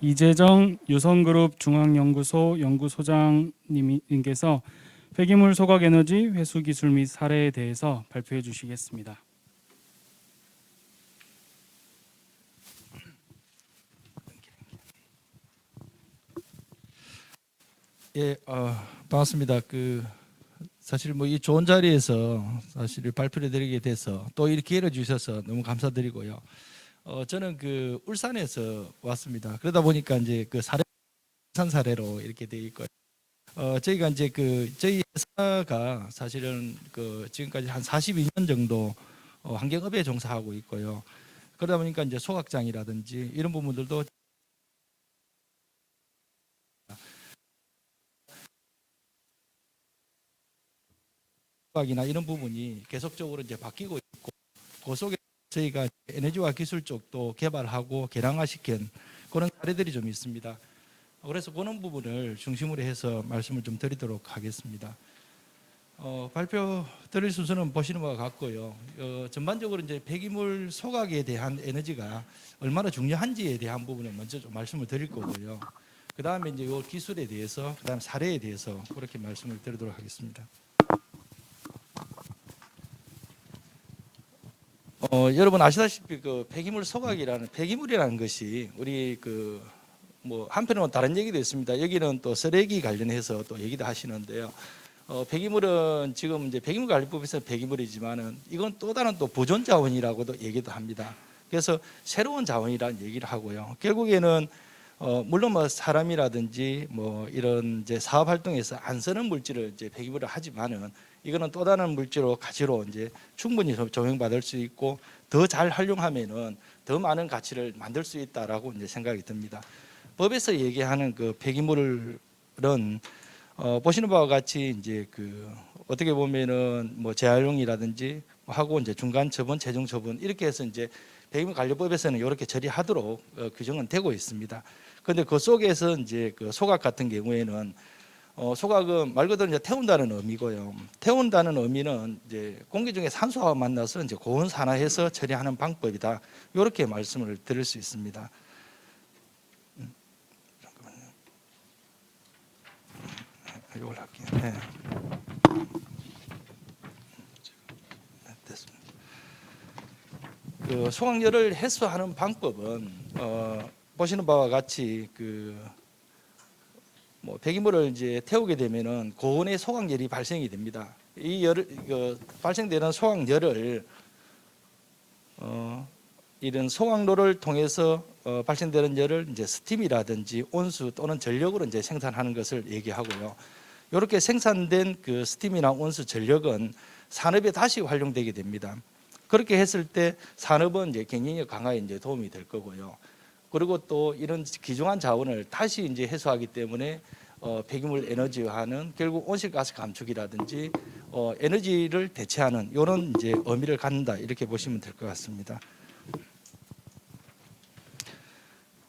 이재정 유성그룹 중앙연구소 연구소장님께서 폐기물 소각 에너지 회수 기술 및 사례에 대해서 발표해 주시겠습니다. 예, 어, 반갑습니다. 그 사실 뭐 이 좋은 자리에서 사실 발표를 드리게 돼서 또 이렇게 기회를 주셔서 너무 감사드리고요. 어, 저는 그 울산에서 왔습니다. 그러다 보니까 이제 그 사례 산 사례로 이렇게 돼 있고요. 어, 저희가 이제 그 저희 회사가 사실은 그 지금까지 한 42년 정도 어, 환경업에 종사하고 있고요. 그러다 보니까 이제 소각장이라든지 이런 부분들도 이나 이런 부분이 계속적으로 이제 바뀌고 있고 그 속에 저희가 에너지와 기술 쪽도 개발하고 개량화시킨 그런 사례들이 좀 있습니다. 그래서 그런 부분을 중심으로 해서 말씀을 좀 드리도록 하겠습니다. 어, 발표 드릴 순서는 보시는 바와 같고요. 어, 전반적으로 이제 폐기물 소각에 대한 에너지가 얼마나 중요한지에 대한 부분을 먼저 좀 말씀을 드릴 거고요. 그 다음에 이제 이 기술에 대해서, 그 다음 사례에 대해서 그렇게 말씀을 드리도록 하겠습니다. 어, 여러분 아시다시피 그 폐기물 소각이라는 폐기물이라는 것이 우리 그 뭐 한편으로는 다른 얘기도 있습니다. 여기는 또 쓰레기 관련해서 또 얘기도 하시는데요. 어, 폐기물은 지금 이제 폐기물 관리법에서 폐기물이지만은 이건 또 다른 또 보존 자원이라고도 얘기도 합니다. 그래서 새로운 자원이라는 얘기를 하고요. 결국에는 어, 물론 뭐 사람이라든지 뭐 이런 이제 사업 활동에서 안 쓰는 물질을 이제 폐기물을 하지만은 이거는 또 다른 물질로 가치로 이제 충분히 조명받을 수 있고 더 잘 활용하면은 더 많은 가치를 만들 수 있다라고 이제 생각이 듭니다. 법에서 얘기하는 그 폐기물은 어, 보시는 바와 같이 이제 그 어떻게 보면은 뭐 재활용이라든지 하고 이제 중간 처분, 최종 처분 이렇게 해서 이제 폐기물 관리법에서는 이렇게 처리하도록 어, 규정은 되고 있습니다. 그런데 그 속에서 이제 그 소각 같은 경우에는 어, 소각은 말 그대로 이제 태운다는 의미고요. 태운다는 의미는 이제 공기 중에 산소와 만나서 이제 고온 산화해서 처리하는 방법이다. 이렇게 말씀을 드릴 수 있습니다. 음, 이걸 할게요. 네. 그 소각열을 해소하는 방법은 어, 보시는 바와 같이 그 뭐 폐기물을 이제 태우게 되면은 고온의 소각열이 발생이 됩니다. 이 열을 그 발생되는 소각열을 어 이런 소각로를 통해서 어, 발생되는 열을 이제 스팀이라든지 온수 또는 전력으로 이제 생산하는 것을 얘기하고요. 이렇게 생산된 그 스팀이나 온수 전력은 산업에 다시 활용되게 됩니다. 그렇게 했을 때 산업은 이제 경쟁력 강화에 이제 도움이 될 거고요. 그리고 또 이런 귀중한 자원을 다시 이제 해소하기 때문에 어, 폐기물 에너지화는 결국 온실가스 감축이라든지 어, 에너지를 대체하는 이런 이제 의미를 갖는다 이렇게 보시면 될 것 같습니다.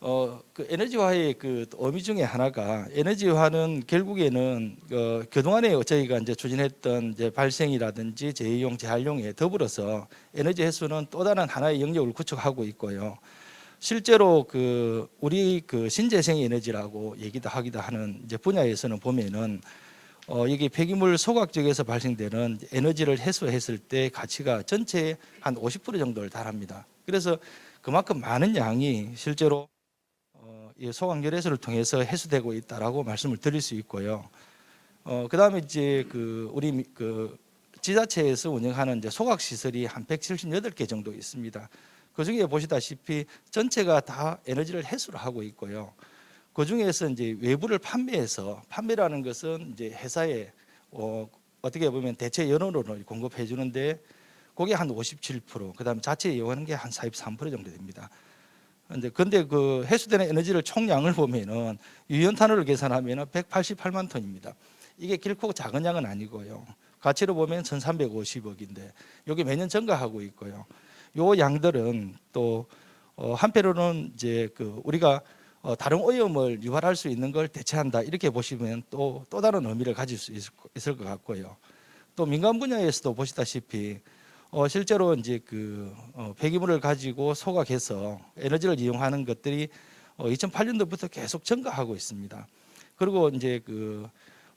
어, 그 에너지화의 그 의미 중에 하나가 에너지화는 결국에는 어, 그동안에 저희가 이제 추진했던 이제 발생이라든지 재이용, 재활용에 더불어서 에너지 해수는 또 다른 하나의 영역을 구축하고 있고요. 실제로 그 우리 그 신재생 에너지라고 얘기도 하기도 하는 이제 분야에서는 보면은 어 이게 폐기물 소각 쪽에서 발생되는 에너지를 해소했을 때 가치가 전체의 한 50% 정도를 달합니다. 그래서 그만큼 많은 양이 실제로 어이 소각열 해소를 통해서 해소되고 있다라고 말씀을 드릴 수 있고요. 어 그다음에 이제 그 우리 그 지자체에서 운영하는 이제 소각 시설이 한 178개 정도 있습니다. 그 중에 보시다시피 전체가 다 에너지를 해소를 하고 있고요. 그 중에서 이제 외부를 판매해서 판매라는 것은 이제 회사에 어, 어떻게 보면 대체 연원으로 공급해 주는데 그게 한 57%, 그다음에 자체 이용하는 게 한 43% 정도 됩니다. 근데 근데 그 해수되는 에너지를 총량을 보면은 유연탄으로 계산하면은 188만 톤입니다. 이게 결코 작은 양은 아니고요. 가치로 보면 1,350억인데 여기 매년 증가하고 있고요. 요 양들은 또 어, 한편으로는 이제 그 우리가 어, 다른 오염을 유발할 수 있는 걸 대체한다 이렇게 보시면 또 또 다른 의미를 가질 수 있을, 있을 것 같고요. 또 민간 분야에서도 보시다시피 어, 실제로 이제 그 어, 폐기물을 가지고 소각해서 에너지를 이용하는 것들이 어, 2008년도부터 계속 증가하고 있습니다. 그리고 이제 그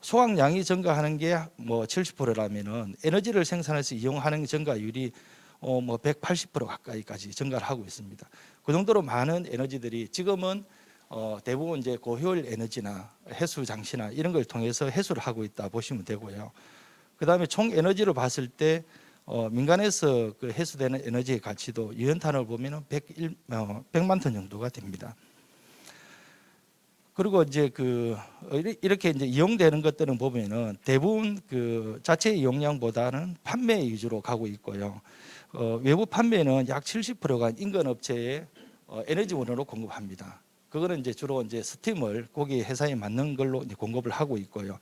소각량이 증가하는 게 뭐 70%라면은 에너지를 생산해서 이용하는 증가율이 어 뭐 180% 가까이까지 증가를 하고 있습니다. 그 정도로 많은 에너지들이 지금은 어 대부분 이제 고효율 에너지나 해수 장치나 이런 걸 통해서 해수를 하고 있다 보시면 되고요. 그 다음에 총 에너지로 봤을 때 어, 민간에서 그 해수되는 에너지의 가치도 유연탄을 보면은 101, 어, 100만 톤 정도가 됩니다. 그리고 이제 그 어, 이렇게 이제 이용되는 것들은 보면은 대부분 그 자체 이용량보다는 판매 위주로 가고 있고요. 어, 외부 판매는 약 70%가 인근 업체에 어, 에너지원으로 공급합니다. 그거는 이제 주로 이제 스팀을 거기 회사에 맞는 걸로 이제 공급을 하고 있고요.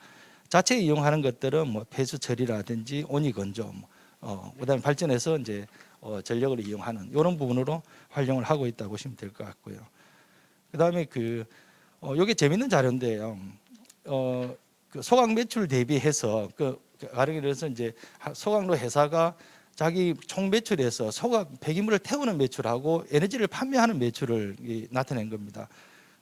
자체 이용하는 것들은 뭐 폐수 처리라든지 온이 건조, 뭐, 어, 그다음에 발전해서 이제 어, 전력을 이용하는 이런 부분으로 활용을 하고 있다고 보시면 될 것 같고요. 그다음에 그 어, 이게 재밌는 자료인데요. 어, 그 소각 매출 대비해서 그 가령 그래서 이제 하- 소각로 회사가 자기 총 매출에서 소각 폐기물을 태우는 매출하고 에너지를 판매하는 매출을 이, 나타낸 겁니다.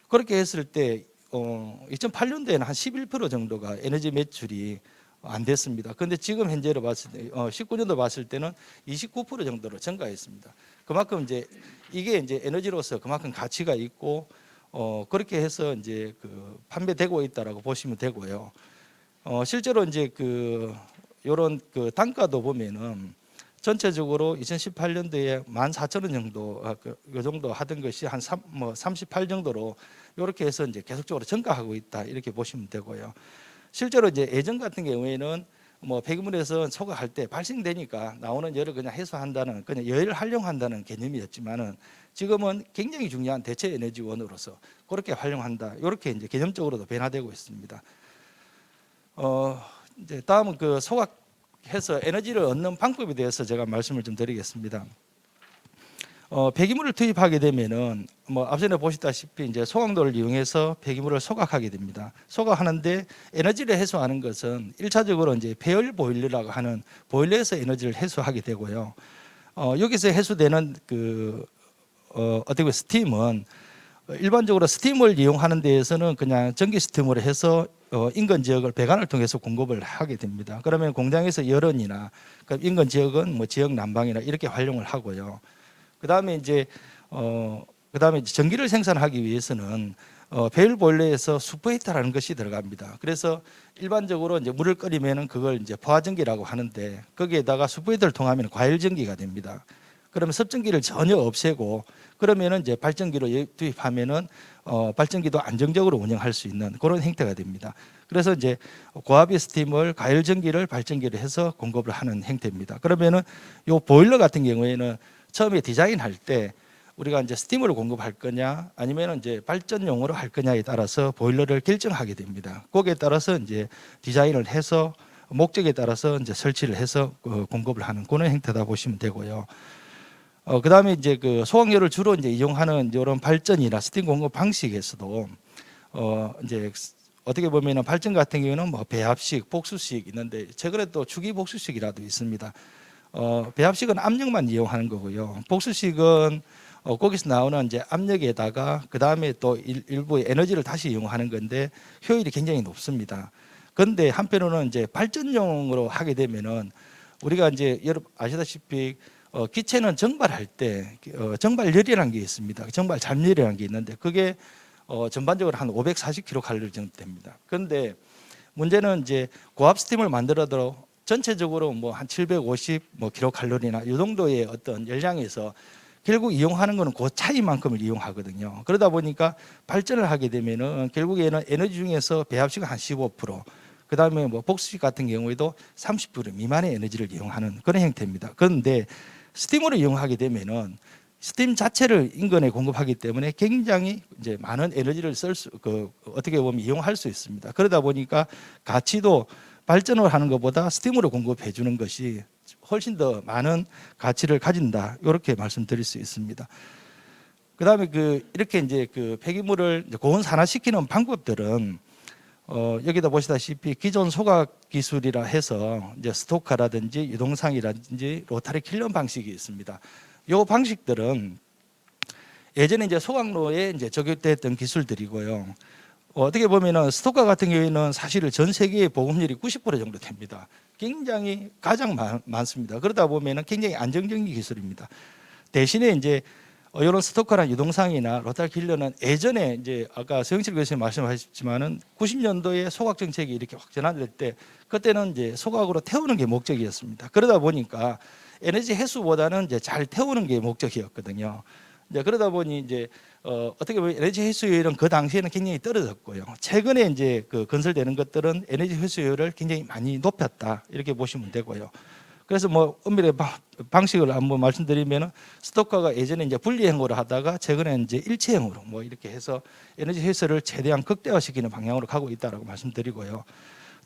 그렇게 했을 때 어, 2008년도에는 한 11% 정도가 에너지 매출이 안 됐습니다. 그런데 지금 현재로 봤을 때, 어, 19년도 봤을 때는 29% 정도로 증가했습니다. 그만큼 이제 이게 이제 에너지로서 그만큼 가치가 있고 어, 그렇게 해서 이제 그 판매되고 있다라고 보시면 되고요. 어, 실제로 이제 그 요런 그 단가도 보면은 전체적으로 2018년도에 14,000원 정도 아, 그, 요 정도 하던 것이 한뭐38 정도로 이렇게 해서 이제 계속적으로 증가하고 있다 이렇게 보시면 되고요. 실제로 이제 예전 같은 경우에는 뭐 폐기물에서 소각할 때 발생되니까 나오는 열을 그냥 해소한다는 그냥 열을 활용한다는 개념이었지만은 지금은 굉장히 중요한 대체 에너지원으로서 그렇게 활용한다 이렇게 이제 개념적으로도 변화되고 있습니다. 어 이제 다음은 그 소각 해서 에너지를 얻는 방법에 대해서 제가 말씀을 좀 드리겠습니다. 어, 폐기물을 투입하게 되면은 뭐 앞전에 보시다시피 이제 소각로를 이용해서 폐기물을 소각하게 됩니다. 소각하는데 에너지를 해소하는 것은 일차적으로 이제 배열 보일러라고 하는 보일러에서 에너지를 해소하게 되고요. 어, 여기서 해소되는 그 어, 어떻게 보면 스팀은 일반적으로 스팀을 이용하는 데에서는 그냥 전기 스팀으로 해서 어, 인근 지역을 배관을 통해서 공급을 하게 됩니다. 그러면 공장에서 열원이나 그 인근 지역은 뭐 지역 난방이나 이렇게 활용을 하고요. 그 다음에 이제 어, 그 다음에 전기를 생산하기 위해서는 어, 배율 보일러에서 수포히터라는 것이 들어갑니다. 그래서 일반적으로 이제 물을 끓이면은 그걸 이제 포화전기라고 하는데 거기에다가 수포히터를 통하면 과열전기가 됩니다. 그러면 섭전기를 전혀 없애고 그러면은 이제 발전기로 예- 투입하면은 어, 발전기도 안정적으로 운영할 수 있는 그런 형태가 됩니다. 그래서 이제 고압의 스팀을 가열 전기를 발전기로 해서 공급을 하는 형태입니다. 그러면은 요 보일러 같은 경우에는 처음에 디자인할 때 우리가 이제 스팀으로 공급할 거냐 아니면 이제 발전용으로 할 거냐에 따라서 보일러를 결정하게 됩니다. 거기에 따라서 이제 디자인을 해서 목적에 따라서 이제 설치를 해서 그 공급을 하는 그런 형태다 보시면 되고요. 어, 그 다음에 이제 그 소각열을 주로 이제 이용하는 이런 발전이나 스팀 공급 방식에서도 어, 이제 어떻게 보면은 발전 같은 경우는 뭐 배합식, 복수식 있는데 최근에 또 주기 복수식이라도 있습니다. 어, 배합식은 압력만 이용하는 거고요. 복수식은 어, 거기서 나오는 이제 압력에다가 그 다음에 또 일, 일부 에너지를 다시 이용하는 건데 효율이 굉장히 높습니다. 그런데 한편으로는 이제 발전용으로 하게 되면은 우리가 이제 여러분 아시다시피 어, 기체는 정발할 때 어, 정발열이라는 게 있습니다. 정발 잠열이라는 게 있는데 그게 어, 전반적으로 한 540kcal 정도 됩니다. 그런데 문제는 이제 고압 스팀을 만들어도 전체적으로 뭐 한 750뭐 킬로칼로리나 이 정도의 어떤 열량에서 결국 이용하는 거는 그 차이만큼을 이용하거든요. 그러다 보니까 발전을 하게 되면은 결국에는 에너지 중에서 배합식은 한 15%, 그 다음에 뭐 복수식 같은 경우에도 30% 미만의 에너지를 이용하는 그런 형태입니다. 그런데 스팀으로 이용하게 되면은 스팀 자체를 인근에 공급하기 때문에 굉장히 이제 많은 에너지를 쓸 수, 그 어떻게 보면 이용할 수 있습니다. 그러다 보니까 가치도 발전을 하는 것보다 스팀으로 공급해 주는 것이 훨씬 더 많은 가치를 가진다. 이렇게 말씀드릴 수 있습니다. 그다음에 그 이렇게 이제 그 폐기물을 고온 산화시키는 방법들은 어, 여기다 보시다시피 기존 소각 기술이라 해서 이제 스토커라든지 유동상이라든지 로타리 킬러 방식이 있습니다. 요 방식들은 예전에 이제 소각로에 이제 적용됐던 기술들이고요. 어, 어떻게 보면은 스토커 같은 경우에는 사실 전 세계의 보급률이 90% 정도 됩니다. 굉장히 가장 많, 많습니다. 그러다 보면은 굉장히 안정적인 기술입니다. 대신에 이제 어, 이런 스토커나 유동상이나 로탈 킬러는 예전에 이제 아까 서영실 교수님 말씀하셨지만은 90년도에 소각 정책이 이렇게 확 전환될 때 그때는 이제 소각으로 태우는 게 목적이었습니다. 그러다 보니까 에너지 해수보다는 이제 잘 태우는 게 목적이었거든요. 이제 그러다 보니 이제 어, 어떻게 보면 에너지 회수율은 그 당시에는 굉장히 떨어졌고요. 최근에 이제 그 건설되는 것들은 에너지 회수율을 굉장히 많이 높였다 이렇게 보시면 되고요. 그래서 뭐 엄밀히 바- 방식을 한번 말씀드리면은 스토커가 예전에 이제 분리행으로 하다가 최근에 이제 일체형으로 뭐 이렇게 해서 에너지 회수를 최대한 극대화시키는 방향으로 가고 있다라고 말씀드리고요.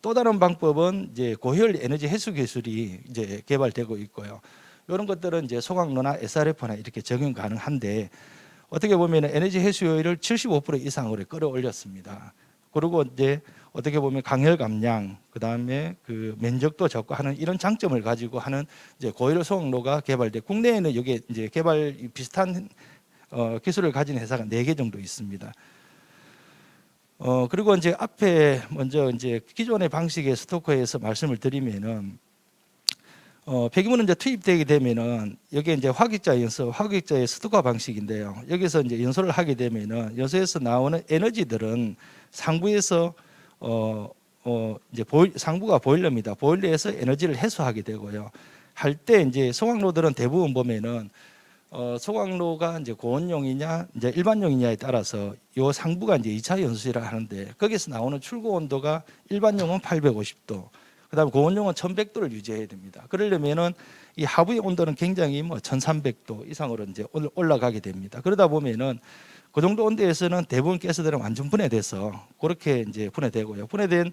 또 다른 방법은 이제 고효율 에너지 회수 기술이 이제 개발되고 있고요. 이런 것들은 이제 소각로나 SRF나 이렇게 적용 가능한데 어떻게 보면 에너지 회수율을 75% 이상으로 끌어올렸습니다. 그리고 이제 어떻게 보면 강열 감량, 그 다음에 그 면적도 적고 하는 이런 장점을 가지고 하는 이제 고효율 소각로가 개발돼 국내에는 이게 이제 개발 비슷한 어, 기술을 가진 회사가 네 개 정도 있습니다. 어 그리고 이제 앞에 먼저 이제 기존의 방식의 스토커에서 말씀을 드리면은 어 폐기물은 이제 투입되게 되면은 여기에 이제 화객자 연소, 화객자의 스토커 방식인데요. 여기서 이제 연소를 하게 되면은 연소에서 나오는 에너지들은 상부에서 어, 어 이제 보일, 상부가 보일러입니다. 보일러에서 에너지를 해소하게 되고요. 할 때 이제 소각로들은 대부분 보면은 어, 소각로가 이제 고온용이냐 이제 일반용이냐에 따라서 요 상부가 이제 2차 연소실을 하는데 거기서 나오는 출고 온도가 일반용은 850도, 그다음에 고온용은 1100도를 유지해야 됩니다. 그러려면은 이 하부의 온도는 굉장히 뭐 1300도 이상으로 이제 올- 올라가게 됩니다. 그러다 보면은 그 정도 온도에서는 대부분 가스들은 완전 분해돼서 그렇게 이제 분해되고요. 분해된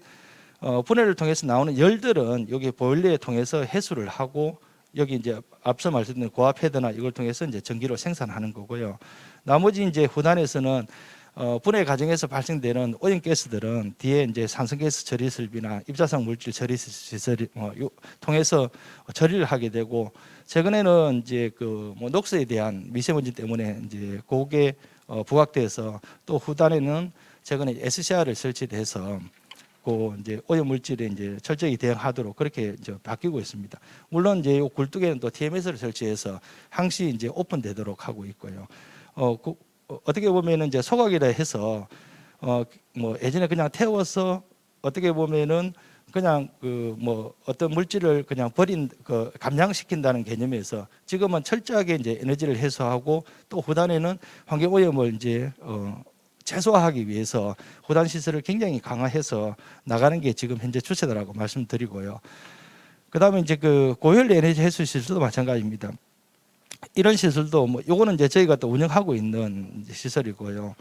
어, 분해를 통해서 나오는 열들은 여기 보일러에 통해서 해수를 하고 여기 이제 앞서 말씀드린 고압 헤드나 이걸 통해서 이제 전기로 생산하는 거고요. 나머지 이제 후단에서는 어, 분해 과정에서 발생되는 오염 가스들은 뒤에 이제 산성가스 처리 설비나 입자상 물질 처리 시설을 어, 요, 통해서 처리를 하게 되고 최근에는 이제 그 뭐 녹스에 대한 미세먼지 때문에 이제 고게 어, 부각돼서 또 후단에는 최근에 SCR을 설치돼서 그 이제 오염 물질에 이제 철저히 대응하도록 그렇게 이제 바뀌고 있습니다. 물론 이제 요 굴뚝에는 또 TMS를 설치해서 항시 이제 오픈되도록 하고 있고요. 어, 그, 어, 어떻게 보면은 이제 소각이라 해서 어 뭐 예전에 그냥 태워서 어떻게 보면은 그냥 그 뭐 어떤 물질을 그냥 버린 그 감량시킨다는 개념에서 지금은 철저하게 이제 에너지를 해소하고 또 후단에는 환경 오염을 이제 어 최소화하기 위해서 후단 시설을 굉장히 강화해서 나가는 게 지금 현재 추세다라고 말씀드리고요. 그다음에 이제 그 고효율 에너지 해수 시설도 마찬가지입니다. 이런 시설도 뭐 요거는 이제 저희가 또 운영하고 있는 시설이고요.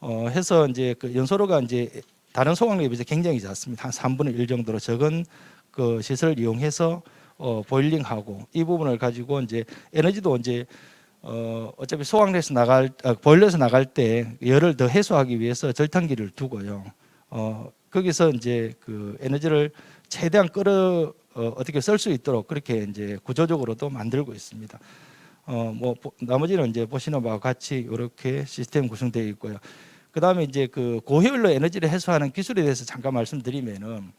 어 해서 이제 그 연소로가 이제 다른 소각로에 비해서 굉장히 작습니다. 한 3분의 1 정도로 적은 그 시설을 이용해서 어 보일링하고 이 부분을 가지고 이제 에너지도 이제 어 어차피 소각로에서 나갈 아, 보일러에서 나갈 때 열을 더 해소하기 위해서 절탄기를 두고요. 어 거기서 이제 그 에너지를 최대한 끌어 어, 어떻게 쓸 수 있도록 그렇게 이제 구조적으로도 만들고 있습니다. 어 뭐 나머지는 이제 보시는 바와 같이 이렇게 시스템 구성되어 있고요. 그다음에 이제 그 고효율로 에너지를 해소하는 기술에 대해서 잠깐 말씀드리면은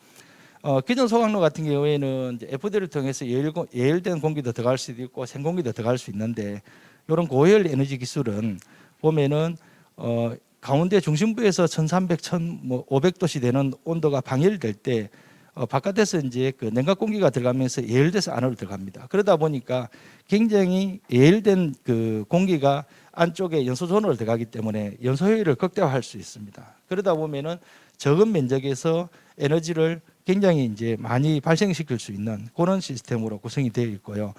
어 기존 소각로 같은 경우에는 이제 FD를 통해서 예열, 예열된 공기도 들어갈 수도 있고 생공기도 들어갈 수 있는데 이런 고효율 에너지 기술은 보면은 어 가운데 중심부에서 1,300, 1,500도씨 되는 온도가 방열될 때 어, 바깥에서 이제 그 냉각 공기가 들어가면서 예열돼서 안으로 들어갑니다. 그러다 보니까 굉장히 예열된 그 공기가 안쪽에 연소존으로 들어가기 때문에 연소 효율을 극대화할 수 있습니다. 그러다 보면은 적은 면적에서 에너지를 굉장히 이제 많이 발생시킬 수 있는 그런 시스템으로 구성이 되어 있고요.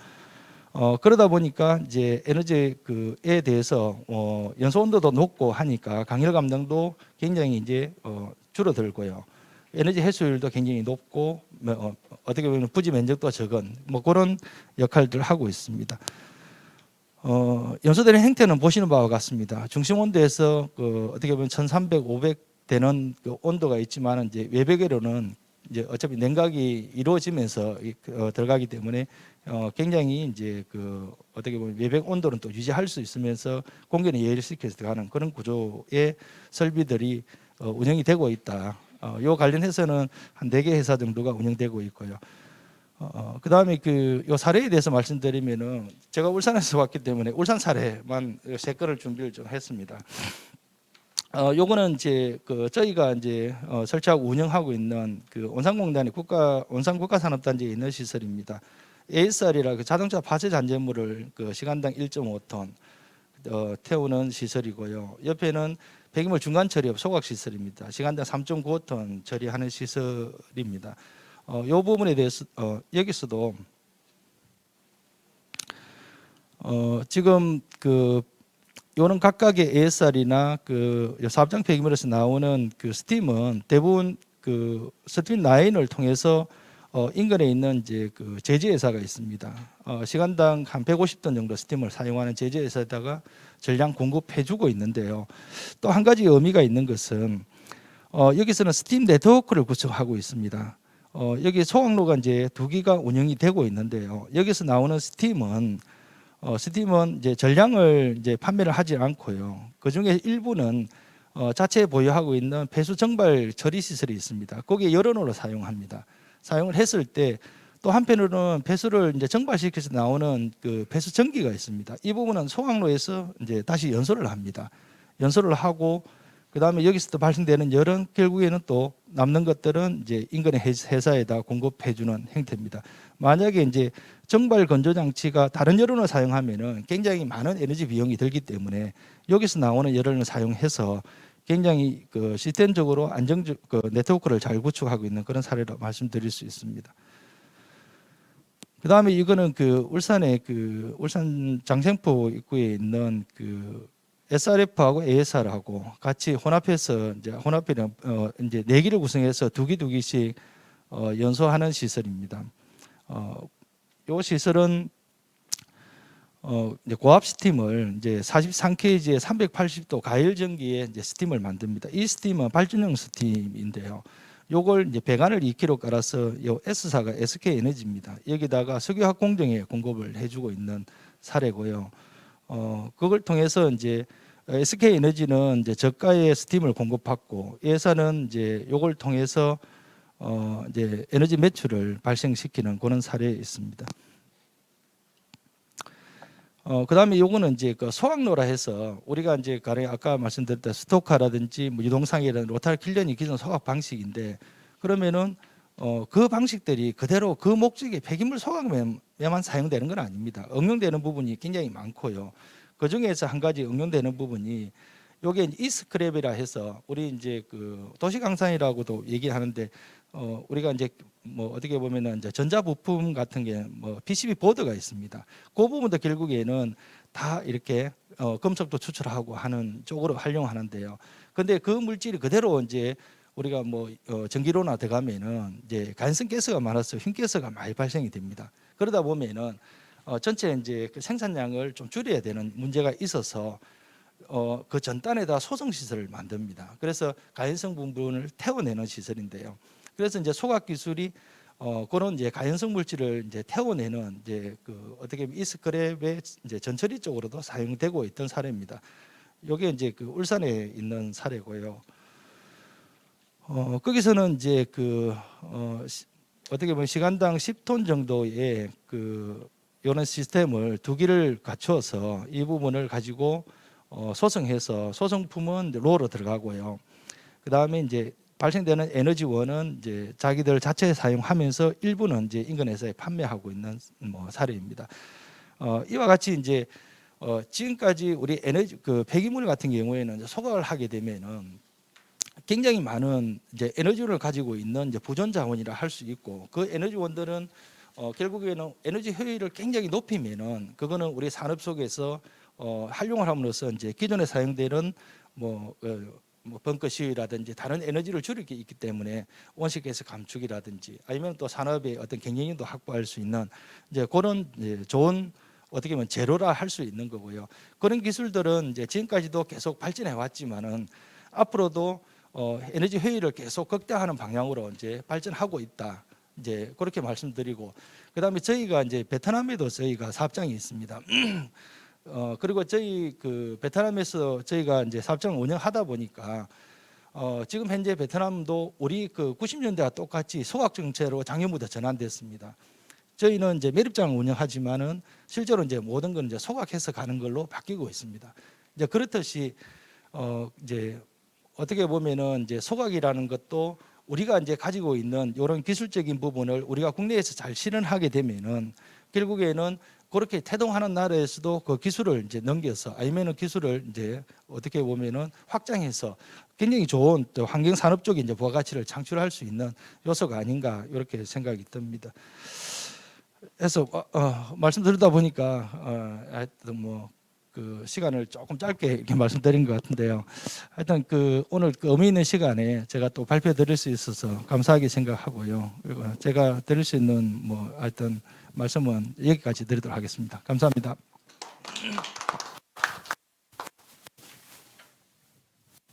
어 그러다 보니까 이제 에너지 그에 대해서 어 연소 온도도 높고 하니까 강열 감당도 굉장히 이제 어 줄어들고요. 에너지 해수율도 굉장히 높고 뭐, 어, 어떻게 보면 부지 면적도 적은 뭐 그런 역할들을 하고 있습니다. 어, 연소되는 행태는 보시는 바와 같습니다. 중심 온도에서 그 어떻게 보면 1,300, 500 되는 그 온도가 있지만 이제 외벽으로는 이제 어차피 냉각이 이루어지면서 이- 그, 어, 들어가기 때문에 어, 굉장히 이제 그 어떻게 보면 외벽 온도는 또 유지할 수 있으면서 공기는 예열시켜서 들어가는 그런 구조의 설비들이 어, 운영이 되고 있다. 어, 요 관련해서는 한 네 개 회사 정도가 운영되고 있고요. 어, 어, 그다음에 그요 사례에 대해서 말씀드리면은 제가 울산에서 왔기 때문에 울산 사례만 세 건을 준비를 좀 했습니다. 어, 요거는 이제 그 저희가 이제 어, 설치하고 운영하고 있는 그 온산공단의 국가 온산 국가산업단지에 있는 시설입니다. ASR이라 그 자동차 파쇄 잔재물을 그 시간당 1.5톤 어, 태우는 시설이고요. 옆에는 폐기물 중간 처리업 소각 시설입니다. 시간당 3.9톤 처리하는 시설입니다. 어, 요 부분에 대해서 어, 여기서도 어, 지금 그 요는 각각의 ASR이나 그 사업장 폐기물에서 나오는 그 스팀은 대부분 그 스팀 라인을 통해서 어, 인근에 있는 이제 그 제재회사가 있습니다. 어, 시간당 한 150톤 정도 스팀을 사용하는 제재회사에다가 전량 공급해주고 있는데요. 또 한 가지 의미가 있는 것은 어, 여기서는 스팀 네트워크를 구축하고 있습니다. 어, 여기 소각로가 이제 두 기가 운영이 되고 있는데요. 여기서 나오는 스팀은 어, 스팀은 이제 전량을 이제 판매를 하지 않고요. 그 중에 일부는 어, 자체 보유하고 있는 배수 정발 처리 시설이 있습니다. 거기에 여론으로 사용합니다. 사용을 했을 때 또 한편으로는 배수를 이제 정발시켜서 나오는 그 배수 전기가 있습니다. 이 부분은 소각로에서 이제 다시 연소를 합니다. 연소를 하고 그 다음에 여기서 또 발생되는 열은 결국에는 또 남는 것들은 이제 인근의 회- 회사에다 공급해주는 형태입니다. 만약에 이제 정발 건조 장치가 다른 열원을 사용하면은 굉장히 많은 에너지 비용이 들기 때문에 여기서 나오는 열원을 사용해서 굉장히 그 시스템적으로 안정 그 네트워크를 잘 구축하고 있는 그런 사례로 말씀드릴 수 있습니다. 그 다음에 이거는 그 울산의 그 울산 장생포 입구에 있는 그 SRF하고 ASR하고 같이 혼합해서 이제 혼합이랑 어 이제 네 기를 구성해서 두기 두 기씩 어 연소하는 시설입니다. 어, 요 시설은 어, 이제 고압 스팀을 이제 43kg의 380도 가열 전기에 이제 스팀을 만듭니다. 이 스팀은 발전용 스팀인데요. 요걸 이제 배관을 2kg 깔아서 요 S사가 SK 에너지입니다. 여기다가 석유화학 공정에 공급을 해주고 있는 사례고요. 어, 그걸 통해서 이제 SK 에너지는 이제 저가의 스팀을 공급받고 이 회사는 이제 요걸 통해서 어, 이제 에너지 매출을 발생시키는 그런 사례에 있습니다. 어, 그다음에 요거는 이제 그 소각로라 해서 우리가 이제 가령 아까 말씀드렸던 스토카라든지 뭐 유동상이라든 로탈 킬련이 기존 소각 방식인데 그러면은 어, 그 방식들이 그대로 그 목적의 폐기물 소각에만 사용되는 건 아닙니다. 응용되는 부분이 굉장히 많고요. 그 중에서 한 가지 응용되는 부분이 요게 이스크랩이라 해서 우리 이제 그 도시 강산이라고도 얘기하는데 어 우리가 이제 뭐 어떻게 보면은 이제 전자 부품 같은 게 뭐 PCB 보드가 있습니다. 그 부분도 결국에는 다 이렇게 어 금속도 추출하고 하는 쪽으로 활용하는데요. 근데 그 물질이 그대로 이제 우리가 뭐 어, 전기로나 들어가면은 이제 간성 가스가 많아서 흰 가스가 많이 발생이 됩니다. 그러다 보면은 어, 전체 이제 그 생산량을 좀 줄여야 되는 문제가 있어서 어, 그 전단에다 소성 시설을 만듭니다. 그래서 가연성 부분을 태워내는 시설인데요. 그래서 이제 소각 기술이 어, 그런 이제 가연성 물질을 이제 태워내는 이제 그 어떻게 보면 이스크랩의 이제 전처리 쪽으로도 사용되고 있던 사례입니다. 요게 이제 그 울산에 있는 사례고요. 어, 거기서는 이제 그 어, 시- 어떻게 보면 시간당 10톤 정도의 그 이런 시스템을 두 기를 갖추어서 이 부분을 가지고 어, 소성해서 소성품은 로로 들어가고요. 그 다음에 이제 발생되는 에너지원은 이제 자기들 자체 사용하면서 일부는 이제 인근에서 판매하고 있는 뭐 사례입니다. 어, 이와 같이 이제 어, 지금까지 우리 에너지 그 폐기물 같은 경우에는 소각을 하게 되면은 굉장히 많은 이제 에너지를 가지고 있는 이제 보존 자원이라 할 수 있고 그 에너지원들은 어, 결국에는 에너지 효율을 굉장히 높이면은 그거는 우리 산업 속에서 어, 활용을 함으로써 이제 기존에 사용되는 뭐, 어, 뭐 벙커 시위라든지 다른 에너지를 줄일 게 있기 때문에 온실가스 감축이라든지 아니면 또 산업의 어떤 경쟁력도 확보할 수 있는 이제 그런 이제 좋은 어떻게 보면 제로라 할 수 있는 거고요. 그런 기술들은 이제 지금까지도 계속 발전해 왔지만은 앞으로도 어, 에너지 효율을 계속 극대화하는 방향으로 이제 발전하고 있다. 이제 그렇게 말씀드리고 그다음에 저희가 이제 베트남에도 저희가 사업장이 있습니다. 어 그리고 저희 그 베트남에서 저희가 이제 사업장을 운영하다 보니까 어 지금 현재 베트남도 우리 그 90년대와 똑같이 소각 정체로 작년부터 전환됐습니다. 저희는 이제 매립장을 운영하지만은 실제로 이제 모든 건 이제 소각해서 가는 걸로 바뀌고 있습니다. 이제 그렇듯이 어 이제 어떻게 보면은 이제 소각이라는 것도 우리가 이제 가지고 있는 이런 기술적인 부분을 우리가 국내에서 잘 실현하게 되면은 결국에는 그렇게 태동하는 나라에서도 그 기술을 이제 넘겨서 아니면은 기술을 이제 어떻게 보면은 확장해서 굉장히 좋은 또 환경 산업 쪽에 이제 부가 가치를 창출할 수 있는 요소가 아닌가 이렇게 생각이 듭니다. 그래서 어, 어, 말씀 드리다 보니까 어, 뭐그 시간을 조금 짧게 이렇게 말씀드린 것 같은데요. 하여튼 그 오늘 그 의미 있는 시간에 제가 또 발표 드릴 수 있어서 감사하게 생각하고요. 그리고 제가 드릴 수 있는 뭐 하여튼 말씀은 여기까지 드리도록 하겠습니다. 감사합니다.